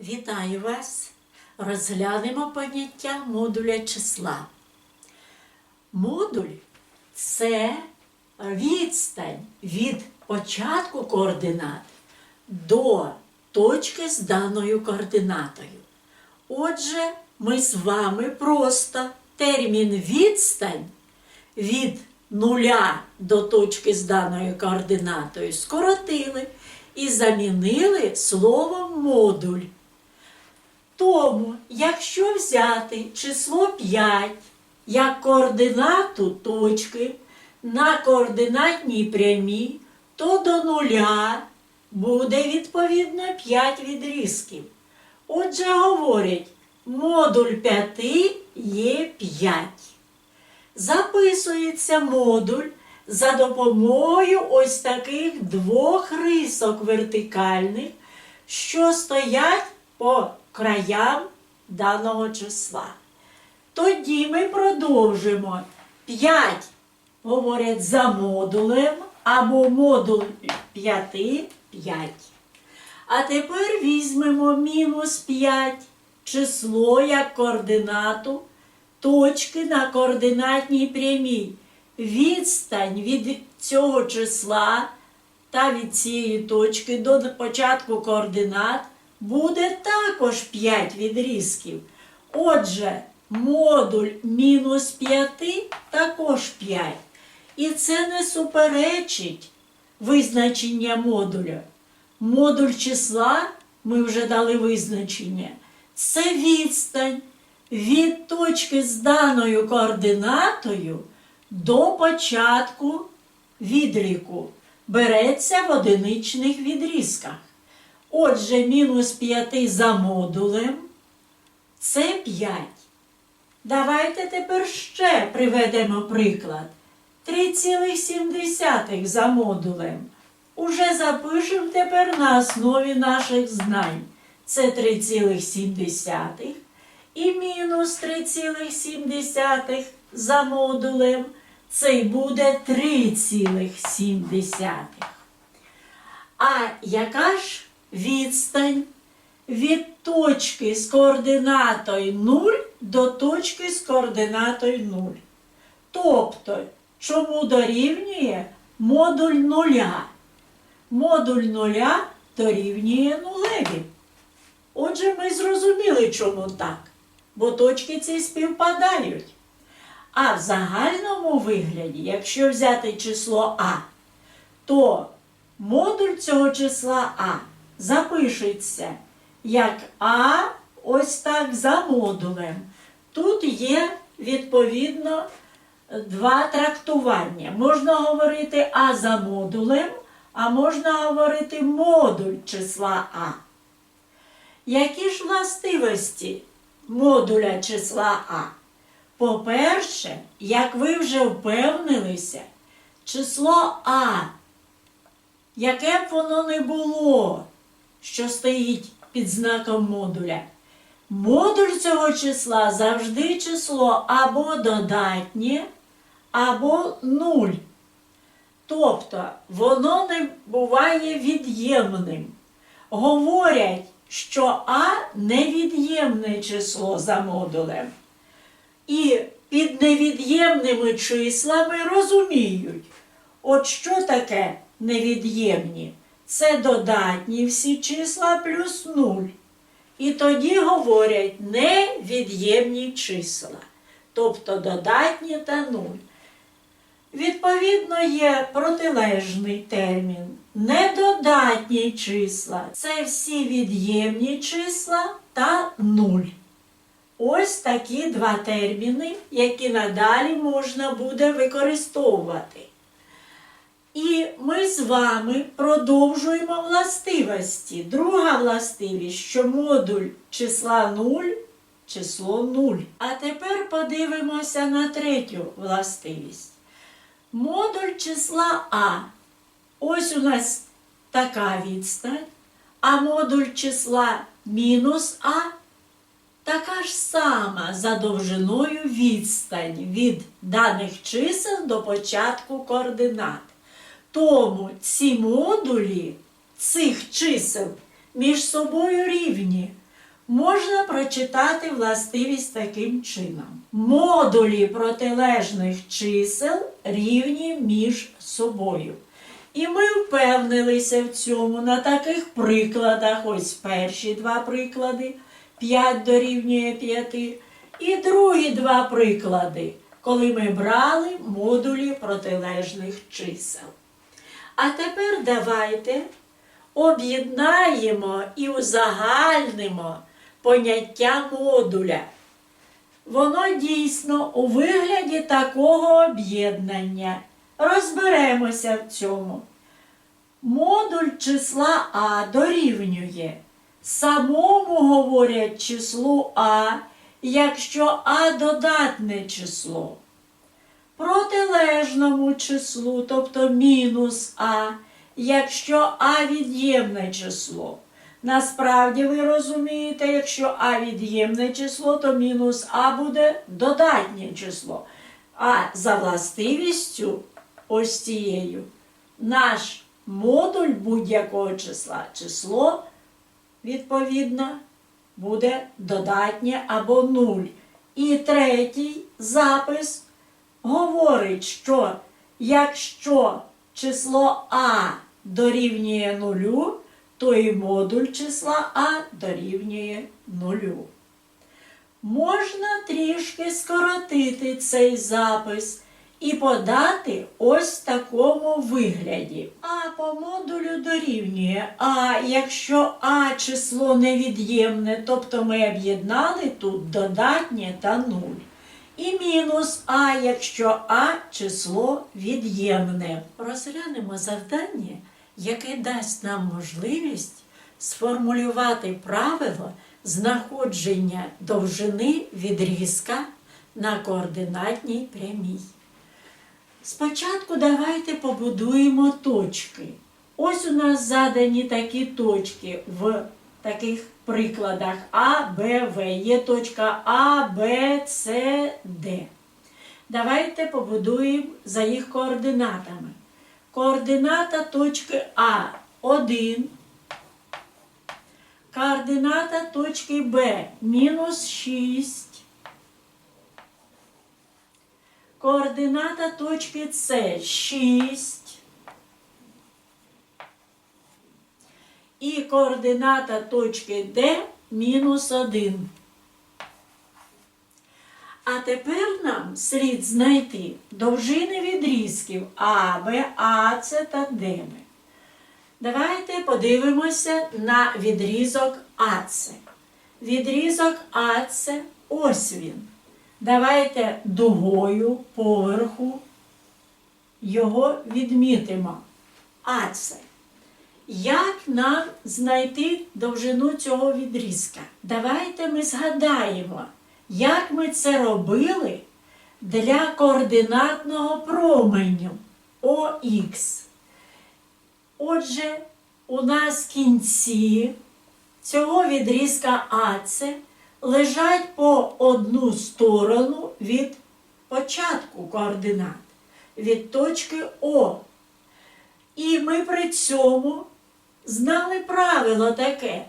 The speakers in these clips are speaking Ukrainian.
Вітаю вас! Розглянемо поняття модуля числа. Модуль це відстань від початку координат до точки з даною координатою. Отже, ми з вами просто термін відстань від нуля до точки з даною координатою скоротили і замінили словом модуль. Тому, якщо взяти число 5 як координату точки на координатній прямій, то до нуля буде відповідно 5 відрізків. Отже, говорять, модуль 5 є 5. Записується модуль за допомогою ось таких двох рисок вертикальних, що стоять по краям даного числа. Тоді ми продовжимо 5, говорять за модулем, або модуль 5 5. А тепер візьмемо мінус 5 число як координату точки на координатній прямій. Відстань від цього числа та від цієї точки до початку координат буде також 5 відрізків. Отже, модуль мінус 5 також 5. І це не суперечить визначення модуля. Модуль числа, ми вже дали визначення, це відстань від точки з даною координатою до початку відліку. Береться в одиничних відрізках. Отже, мінус 5 за модулем це 5. Давайте тепер ще приведемо приклад. 3,7 за модулем. Уже запишемо тепер на основі наших знань. Це 3,7 і мінус 3,7 за модулем. Це й буде 3,7. А яка ж відстань від точки з координатою 0 до точки з координатою 0? Тобто, чому дорівнює модуль нуля? Модуль нуля дорівнює нулеві. Отже, ми зрозуміли, чому так, бо точки ці співпадають. А в загальному вигляді, якщо взяти число А, то модуль цього числа А запишеться як А ось так за модулем. Тут є відповідно два трактування. Можна говорити А за модулем, а можна говорити модуль числа А. Які ж властивості модуля числа А? По-перше, як ви вже впевнилися, число А, яке б воно не було, що стоїть під знаком модуля, модуль цього числа завжди число або додатнє, або нуль. Тобто воно не буває від'ємним. Говорять, що А невід'ємне число за модулем. І під невід'ємними числами розуміють, от що таке невід'ємні? Це додатні всі числа плюс нуль. І тоді говорять невід'ємні числа, тобто додатні та нуль. Відповідно, є протилежний термін. Недодатні числа це всі від'ємні числа та нуль. Ось такі два терміни, які надалі можна буде використовувати. І ми з вами продовжуємо властивості. Друга властивість, що модуль числа 0 число 0. А тепер подивимося на третю властивість. Модуль числа А. Ось у нас така відстань, а модуль числа мінус А така ж сама за довжиною відстань від даних чисел до початку координат. Тому ці модулі цих чисел між собою рівні. можна прочитати властивість таким чином. Модулі протилежних чисел рівні між собою. І ми впевнилися в цьому на таких прикладах. Ось перші два приклади. 5 дорівнює 5. І другі два приклади, коли ми брали модулі протилежних чисел. А тепер давайте об'єднаємо і узагальнимо поняття модуля. Воно дійсно у вигляді такого об'єднання. Розберемося в цьому. Модуль числа А дорівнює. Самому говорять числу А, якщо А додатне число. Протилежному числу, тобто мінус А, якщо А від'ємне число. Насправді ви розумієте, якщо А від'ємне число, то мінус А буде додатнє число. А за властивістю ось цією наш модуль будь-якого числа, число, відповідно, буде додатнє або нуль. І третій запис говорить, що якщо число А дорівнює нулю, то і модуль числа А дорівнює нулю. Можна трішки скоротити цей запис і подати ось в такому вигляді. А по модулю дорівнює А, якщо А число невід'ємне, тобто ми об'єднали тут додатнє та нуль. Мінус А, якщо А число від'ємне. Розглянемо завдання, яке дасть нам можливість сформулювати правило знаходження довжини відрізка на координатній прямій. Спочатку давайте побудуємо точки. Ось у нас задані такі точки в таких прикладах А, Б, В. Є точка А, Б, С, Д. Давайте побудуємо за їх координатами. Координата точки А 1. Координата точки Б мінус 6. Координата точки С 6. І координата точки Д мінус 1. А тепер нам слід знайти довжини відрізків А, Б, А, С та Д. Давайте подивимося на відрізок АЦ. Відрізок АЦ ось він. Давайте дугою поверху його відмітимо. АЦ. Як нам знайти довжину цього відрізка? Давайте ми згадаємо, як ми це робили для координатного променю ОХ. Отже, у нас кінці цього відрізка АЦ лежать по одну сторону від початку координат, від точки О. І ми при цьому знали правило таке.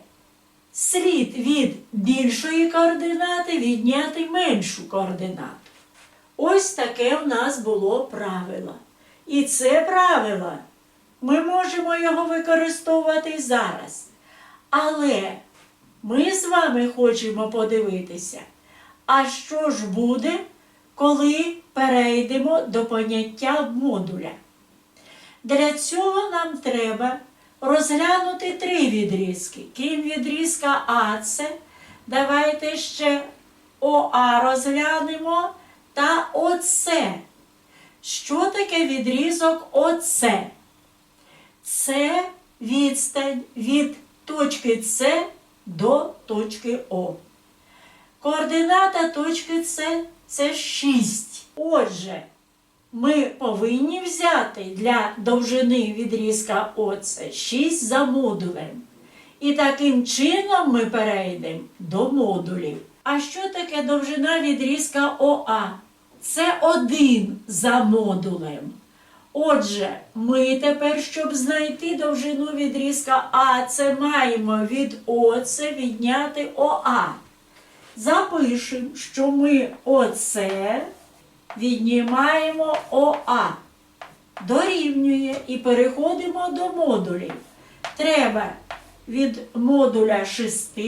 Слід від більшої координати відняти меншу координату. Ось таке в нас було правило. І це правило ми можемо його використовувати зараз. Але ми з вами хочемо подивитися, а що ж буде, коли перейдемо до поняття модуля. Для цього нам треба розглянути три відрізки. Крім відрізка АЦ, давайте ще ОА розглянемо та ОЦ. Що таке відрізок ОЦ? Це відстань від точки С до точки О. Координата точки С це 6. Отже, ми повинні взяти для довжини відрізка ОЦ 6 за модулем. І таким чином ми перейдемо до модулів. А що таке довжина відрізка ОА? Це один за модулем. Отже, ми тепер, щоб знайти довжину відрізка А, це маємо від ОЦ відняти ОА. Запишемо, що ми ОЦ віднімаємо ОА. Дорівнює і переходимо до модулів. Треба від модуля 6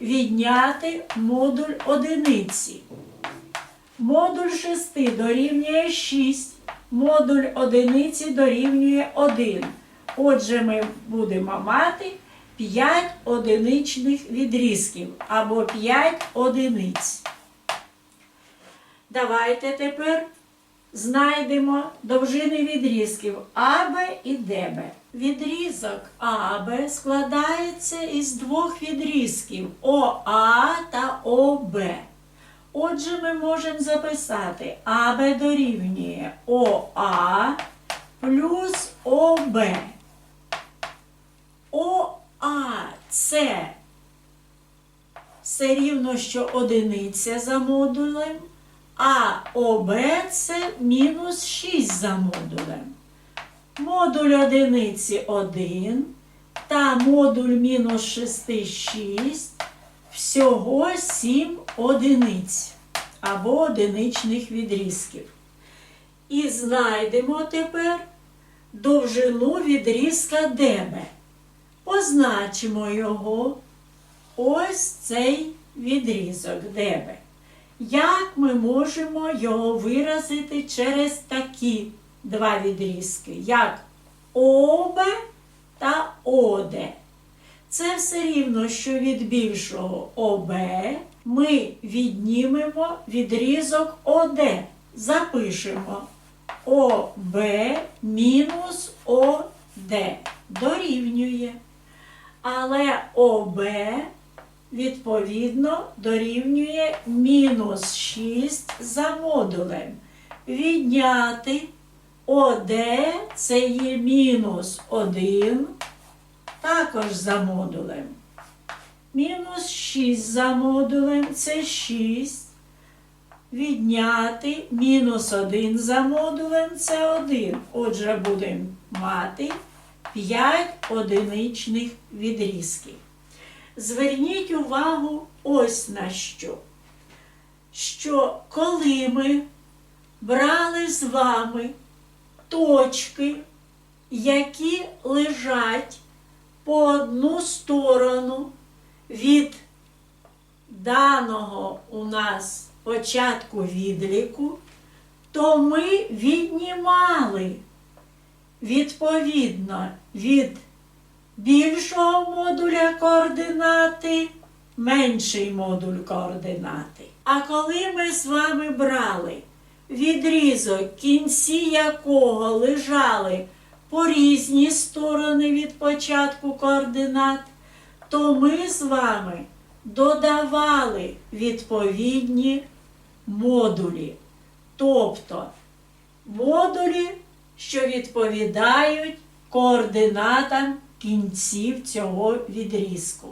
відняти модуль одиниці. Модуль 6 дорівнює 6, модуль одиниці дорівнює 1. Отже, ми будемо мати 5 одиничних відрізків або 5 одиниць. Давайте тепер знайдемо довжини відрізків АБ і ДБ. Відрізок АБ складається із двох відрізків ОА та ОБ. Отже, ми можемо записати АБ дорівнює ОА плюс ОБ. ОА це все рівно, що одиниця за модулем, а ОБ це мінус 6 за модулем. Модуль одиниці 1 та модуль мінус 6 6 всього 7 одиниць або одиничних відрізків. І знайдемо тепер довжину відрізка ДБ. Позначимо його ось цей відрізок ДБ. Як ми можемо його виразити через такі два відрізки, як ОБ та ОД? Це все рівно, що від більшого ОБ ми віднімемо відрізок ОД. Запишемо ОБ мінус ОД дорівнює. Але ОБ відповідно дорівнює мінус 6 за модулем. Відняти ОД це є мінус 1 також за модулем. Мінус 6 за модулем це 6. Відняти мінус 1 за модулем це 1. Отже, будемо мати 5 одиничних відрізків. Зверніть увагу ось на що. Що коли ми брали з вами точки, які лежать по одну сторону від даного у нас початку відліку, то ми віднімали відповідно від більшого модуля координати менший модуль координати. А коли ми з вами брали відрізок, кінці якого лежали по різні сторони від початку координат, то ми з вами додавали відповідні модулі. Тобто модулі, що відповідають координатам кінців цього відрізку.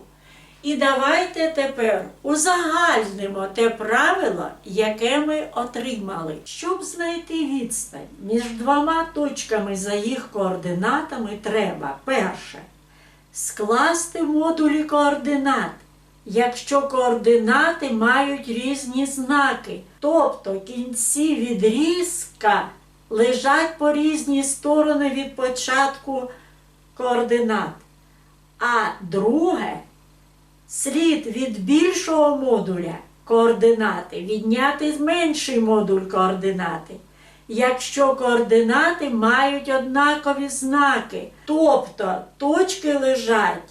І давайте тепер узагальнимо те правило, яке ми отримали. Щоб знайти відстань між двома точками за їх координатами, треба перше скласти модулі координат, якщо координати мають різні знаки, тобто кінці відрізка лежать по різні сторони від початку координат. А друге слід від більшого модуля координати відняти менший модуль координати, якщо координати мають однакові знаки, тобто точки лежать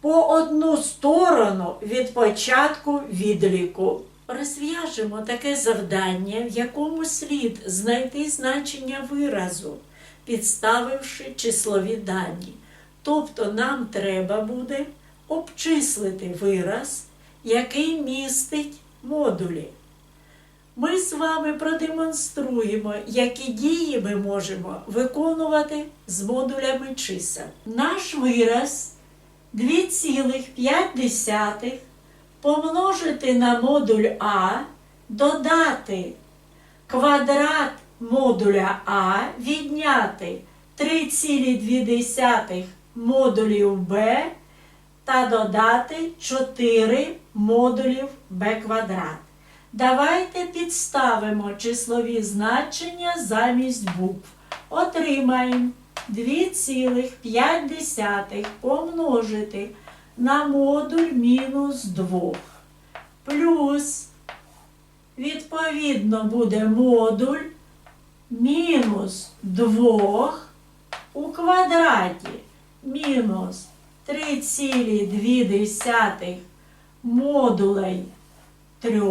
по одну сторону від початку відліку. Розв'яжемо таке завдання, в якому слід знайти значення виразу, підставивши числові дані. Тобто нам треба буде обчислити вираз, який містить модулі. Ми з вами продемонструємо, які дії ми можемо виконувати з модулями чисел. Наш вираз 2,5 помножити на модуль А, додати квадрат модуля А відняти 3,2 модулів Б та додати 4 модулів Б квадрат. Давайте підставимо числові значення замість букв. Отримаємо 2,5 помножити на модуль мінус 2. Плюс, відповідно, буде модуль мінус 2 у квадраті мінус 3,2 модулей 3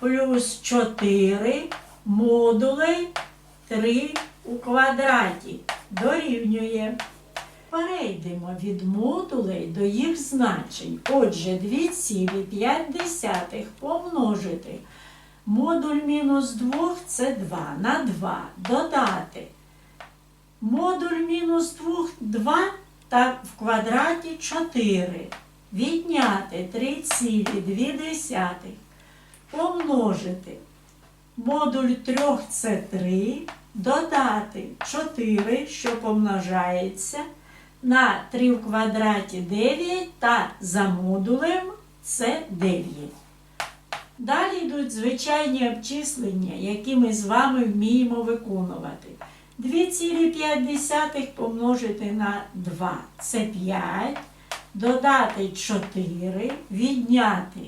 плюс 4 модулей 3 у квадраті дорівнює. Перейдемо від модулей до їх значень. Отже, 2,5 помножити. Модуль мінус 2 це 2 на 2 додати. Модуль мінус 2 2 та в квадраті 4. Відняти 3,2 помножити. Модуль 3 це 3, додати 4, що помножається на 3 в квадраті 9 та за модулем це 9. Далі йдуть звичайні обчислення, які ми з вами вміємо виконувати. 2,5 помножити на 2 це 5, додати 4, відняти.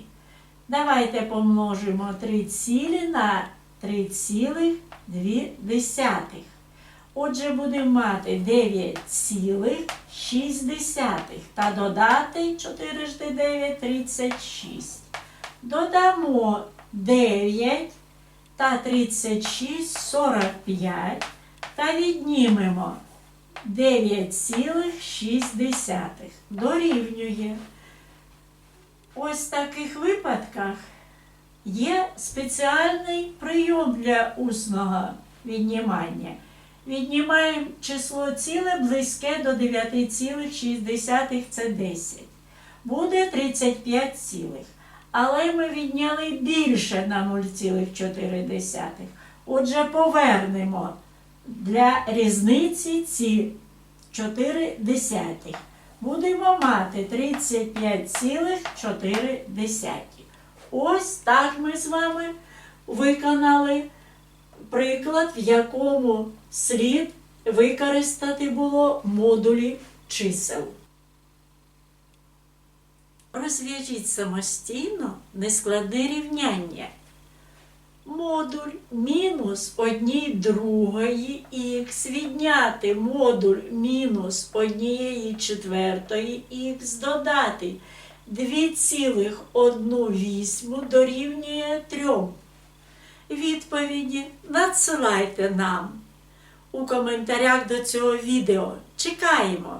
Давайте помножимо 3 цілі на 3,2. Отже, будемо мати 9,6 та додати 4 жди 9 36. Додамо 9 та 36 45 та віднімемо 9,6 дорівнює. Ось в таких випадках є спеціальний прийом для усного віднімання. Віднімаємо число ціле близьке до 9,6 це 10. Буде 35 цілих. Але ми відняли більше на 0,4. Отже, повернемо для різниці ці 4 десятих. Будемо мати 35,4. Ось так ми з вами виконали приклад, в якому слід використати було модулі чисел. Розв'яжіть самостійно нескладне рівняння. Модуль мінус 1 другої х відняти модуль мінус 1 четвертої х додати 2,1 дорівнює 3. Відповіді надсилайте нам у коментарях до цього відео. Чекаємо!